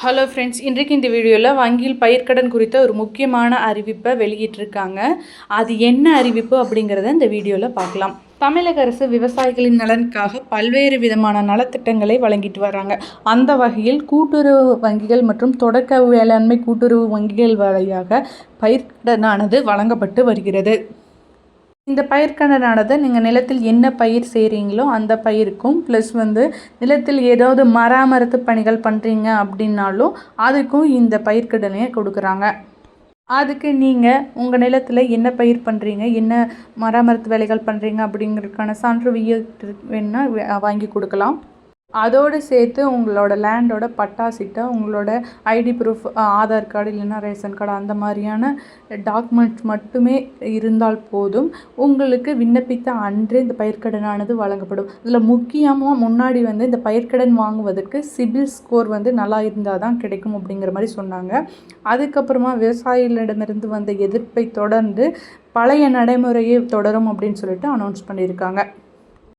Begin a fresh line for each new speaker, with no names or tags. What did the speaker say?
Hello friends இன்றைக்கு இந்த வீடியோவில் வங்கியில் பயிர்க்கடன் குறித்த ஒரு முக்கியமான அறிவிப்பை வெளியிட்டிருக்காங்க. அது என்ன அறிவிப்பு அப்படிங்கிறத இந்த வீடியோவில் பார்க்கலாம். தமிழக அரசு விவசாயிகளின் நலனுக்காக பல்வேறு விதமான நலத்திட்டங்களை வழங்கிட்டு வராங்க. அந்த வகையில் கூட்டுறவு வங்கிகள் மற்றும் தொடக்க வேளாண்மை கூட்டுறவு வங்கிகள் வழியாக பயிர்க்கடனானது வழங்கப்பட்டு வருகிறது. இந்த பயிர்க்கடனானது நீங்கள் நிலத்தில் என்ன பயிர் செய்கிறீங்களோ அந்த பயிருக்கும் ப்ளஸ் வந்து நிலத்தில் ஏதாவது மராமரத்து பணிகள் பண்ணுறீங்க அப்படின்னாலும் அதுக்கும் இந்த பயிர்க்கடனையை கொடுக்குறாங்க. அதுக்கு நீங்கள் உங்கள் நிலத்தில் என்ன பயிர் பண்ணுறீங்க என்ன மராமரத்து வேலைகள் பண்ணுறீங்க அப்படிங்கிறதுக்கான சான்று வியட்டு வேணுன்னா வாங்கி கொடுக்கலாம். அதோடு சேர்த்து உங்களோட லேண்டோட பட்டாசிட்ட உங்களோட ஐடி ப்ரூஃப் ஆதார் கார்டு இல்லைன்னா ரேஷன் கார்டு அந்த மாதிரியான டாக்குமெண்ட்ஸ் மட்டுமே இருந்தால் போதும். உங்களுக்கு விண்ணப்பித்த அன்றே இந்த பயிர்க்கடனானது வழங்கப்படும். இதில் முக்கியமாக முன்னாடி வந்து இந்த பயிர்க்கடன் வாங்குவதற்கு சிபில் ஸ்கோர் வந்து நல்லா இருந்தால் தான் கிடைக்கும் அப்படிங்கிற மாதிரி சொன்னாங்க. அதுக்கப்புறமா விவசாயிகளிடமிருந்து வந்த எதிர்ப்பை தொடர்ந்து பழைய நடைமுறையே தொடரும் அப்படின்னு சொல்லிட்டு அனௌன்ஸ் பண்ணியிருக்காங்க.